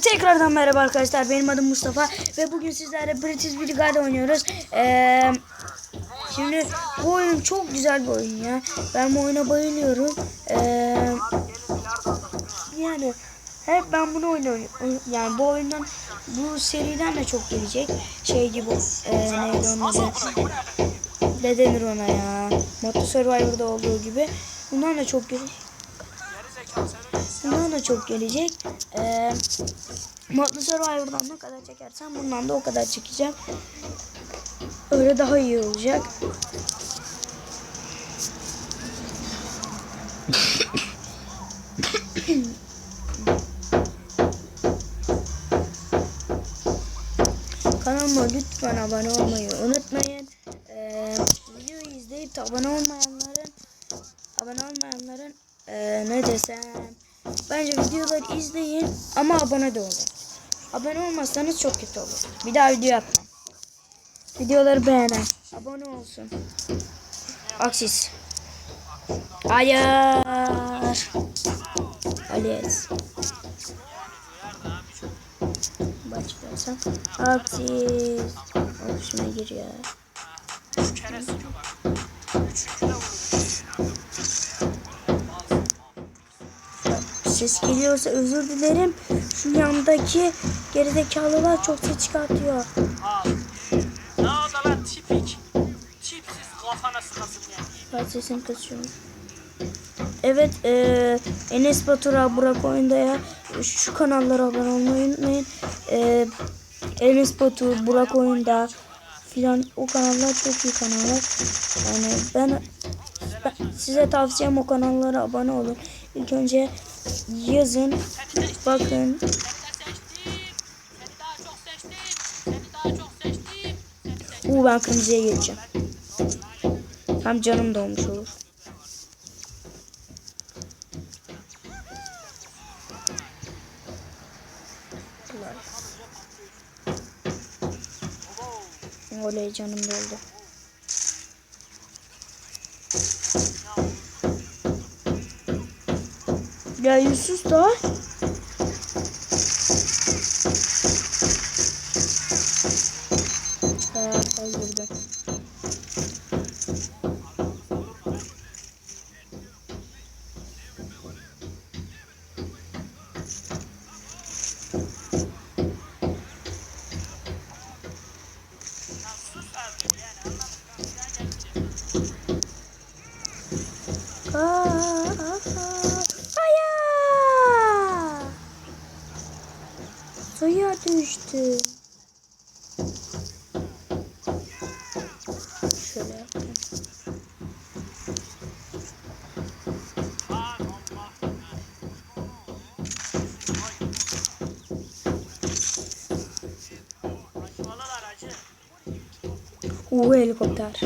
Tekrardan merhaba arkadaşlar. Benim adım Mustafa ve bugün sizlerle British Brigade oynuyoruz. Ee, şimdi bu oyun çok güzel bir oyun ya. Ben bu oyuna bayılıyorum. Ee, yani hep ben bunu oynuyorum. Yani bu oyundan bu seriden de çok gelecek. Şey gibi e, neydi onun adı? Ne denir ona ya? Moto Survivor'da olduğu gibi. Bundan da çok gelecek. Bundan da çok gelecek. Ee, Modlu Survivor'dan ne kadar çekersem bundan da o kadar çekeceğim. Öyle daha iyi olacak. Kanalıma lütfen abone olmayı unutmayın. Ee, videoyu izleyip abone olmayanların abone olmayanların ee, ne desem bence videoları izleyin ama abone de olun. Abone olmazsanız çok kötü olur. Bir daha video yapmam. Videoları beğenen abone olsun. Aksis. Hayır. Alias. Başlarsam. Aksis. Hoşuma giriyor. Ses geliyorsa özür dilerim. Şu yandaki gerizekalılar çok ses çıkartıyor. Al. Ne oldu lan tipik? Tipsiz kafana sıkasın yani. Ben sesini kısıyorum. Evet, eee Enes Batur'a, Burak Oyunda'ya şu kanallara abone olmayı unutmayın. Eee Enes Batur, Burak Oyunda filan o kanallar çok iyi kanallar. Yani ben, ben size tavsiyem o kanallara abone olun. İlk önce yazın, bakın. Uuu ben kırmızıya geçeceğim. Hem canım dolmuş olur. Oley canım doldu. Ya Yusuf da. Düştü. Şöyle yapayım. Uuu helikopter.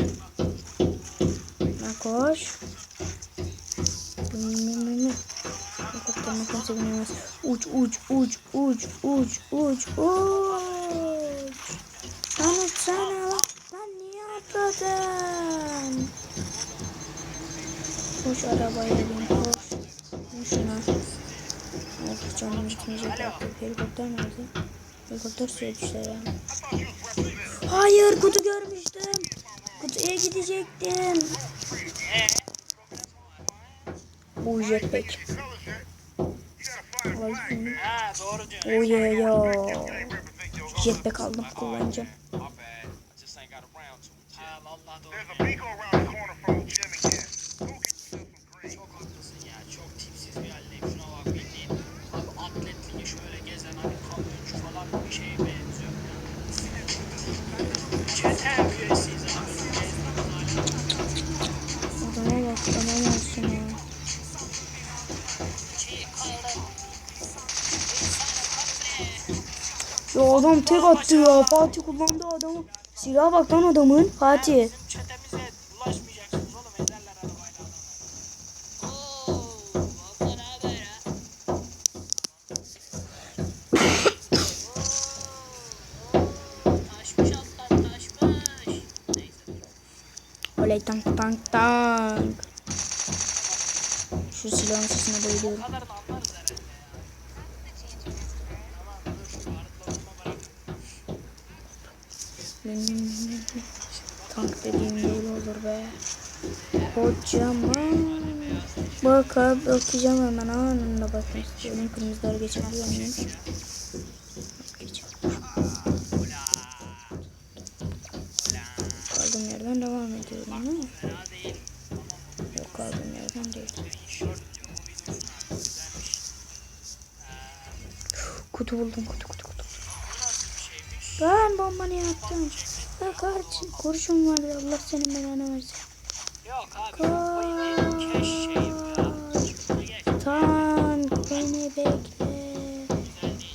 Ben koş. Kimse binemez. Uç uç uç uç uç uç uç. Lan uçsana lan. Lan niye atladın? Koş arabaya bin koş. Şuna. Of canım gitmeyecek artık. Helikopter nerede? Helikopter suya düştü yani. Hayır kutu görmüştüm. Kutuya gidecektim. Bu jetpack. Oh yeah yo. Jetpack aldım kullanacağım. Ya adam tek attı ya. Fatih kullandı adamı. Silaha bak lan adamın. Fatih. Oley tank tank tank. Şu silahın sesine bayılıyorum. Bu kadarını anlarız herhalde. Benim tank dediğim böyle olur be. Kocaman. Bak abi bakacağım hemen anında bakmak istiyorum. Kırmızıları geçebiliyor muyum? Kaldığım yerden devam ediyorum değil. Yok kaldığım yerden değil. Kutu buldum kutu kutu Ben bombanı yaptım. Ya kaç kurşun var ya Allah senin belanı versin. Yok abi. Geç. Tank beni bekle.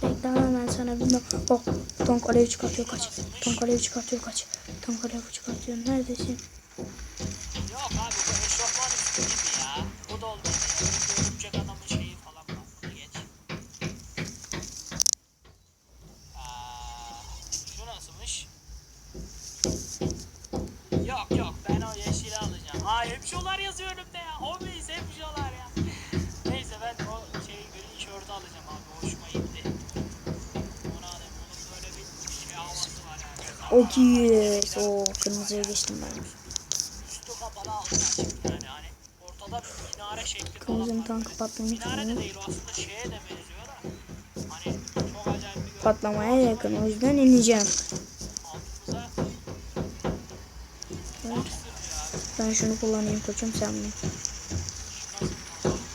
Bekle hemen sana bilmem. Oh tank alev çıkartıyor kaç. Tank alev çıkartıyor kaç. Tank alev çıkartıyor. Neredesin? Şeye de benziyor da hani çok acayip bir görüntü Patlamaya yakın. O yüzden ineceğim. Ben şunu kullanayım koçum sen mi?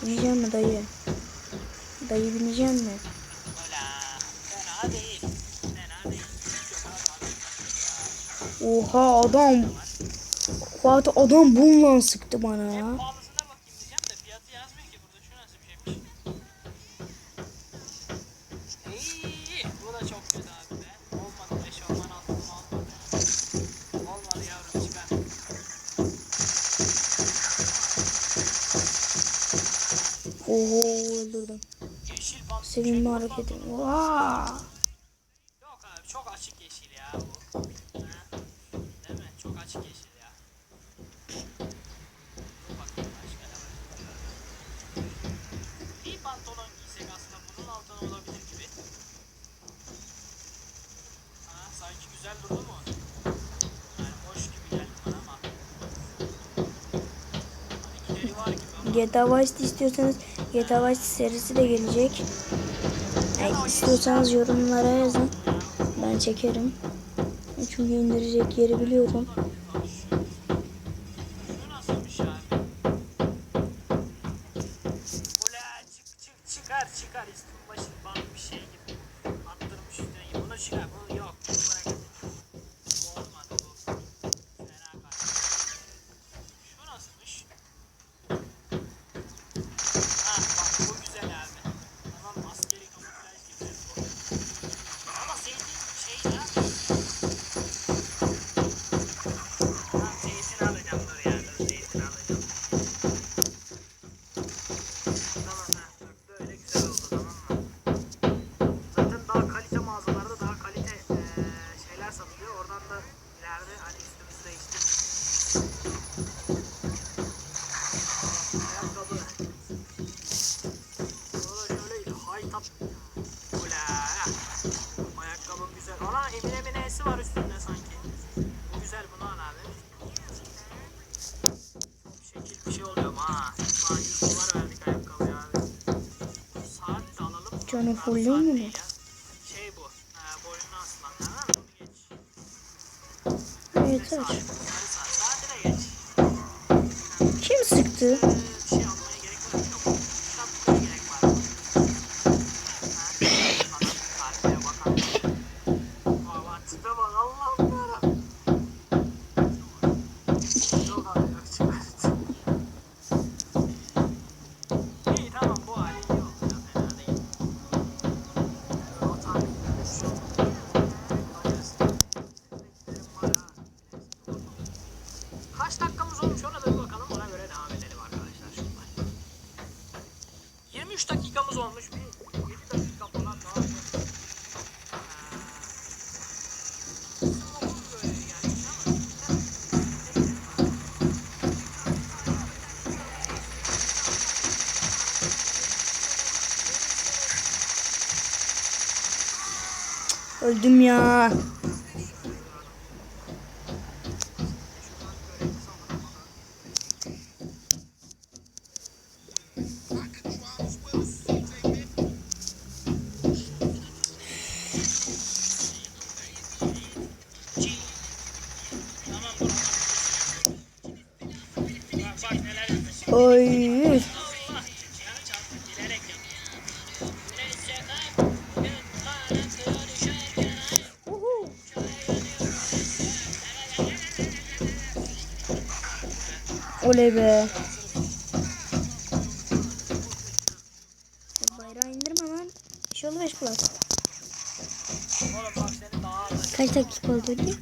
Bineceğim mi dayı? Dayı bineceğim mi? Be. Olmadı eşofman aldım olmadı. Olmadı yavrum çıkar. Oho öldürdüm. Şey, hareketim. Vaa. Yok abi çok açık yeşil ya bu. Ha? Değil mi? Çok açık yeşil ya. Dur bakayım başka ne var. Bir pantolon giysek aslında bunun altına olabilir gibi. Ha, ama. GTA Vice istiyorsanız GTA Vice serisi de gelecek. Yani istiyorsanız yorumlara yazın. Ben çekerim. Çünkü indirecek yeri biliyorum. Şu nasılmış abi? Ula çık çık çıkar çıkar üstün başın bana bir şey gibi. Attırmış üstüne gibi. Bunu çıkar. Bunu yok. Bunu bırak. Bu olmadı bu. Fena kaçtı. Şu nasılmış? Ha bak bu güzel abi. Tamam askeri kamuflaj gibi. Ama sevdiğim şey ya. Tamam zeytin alacağım dur ya dur zeytin alacağım. Tamam ha bak böyle güzel oldu tamam mı? Zaten daha kalite mağazalarda daha kalite eee, şeyler satılıyor. Oradan da ileride hani üstümüzü değiştiririz. Ayakkabı. Burada şöyle high top. Ula. Ayakkabım güzel. Ana Emine N'si var üstünde sanki. Bu güzel bunu al abi. Şekil bir şey oluyor ama ha. 100 dolar verdik ayakkabıya abi. Saat de alalım. Canı saat mu. Şey bu. Ha, boynuna asılan. Ha, bunu geç. De geç. Kim sıktı? Ee, Öldüm ya. Oy. Oley be. Bayrağı indirme lan. 5 plus. Oğlum bak seni daha az. Kaç dakika oldu diye?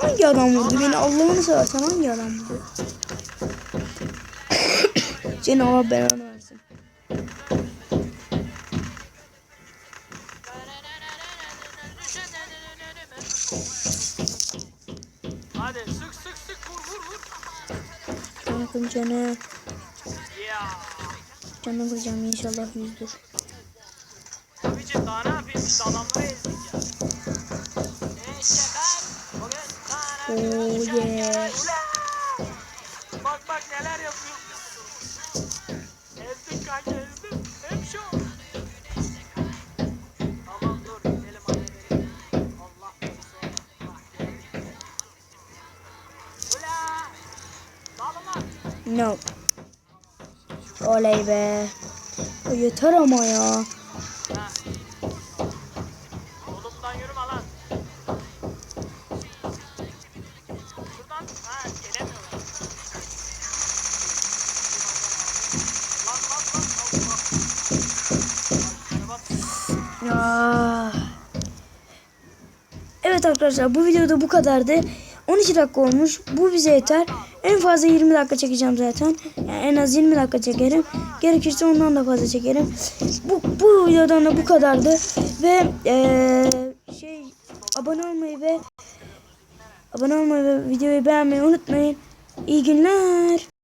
Hangi adam vurdu beni Allah'ını seversen hangi adam vurdu? Seni Allah belanı versin. Hadi sık sık sık vur vur vur. Kanka canı. Canı kıracağım inşallah yüzdür. Abicim daha ne yapayım biz adamları ezdik ya. Neyse ben Oh yeah. Bak bak neler yapıyor. Ezdim kanka ezdim. Hep şu. Tamam dur gidelim halledelim. Allah korusun. Ula! Dalma. No. Oley be. O yeter ama ya. Ha. Yolumdan yürüme lan. Şuradan ha gelemiyorlar. Lan lan lan Allah. Bak, şuna bak. Ya. Evet arkadaşlar bu videoda bu kadardı. 12 dakika olmuş. Bu bize yeter. En fazla 20 dakika çekeceğim zaten. Yani en az 20 dakika çekerim. Gerekirse ondan da fazla çekerim. Bu, bu videodan da bu kadardı. Ve eee, şey abone olmayı ve abone olmayı ve videoyu beğenmeyi unutmayın. İyi günler.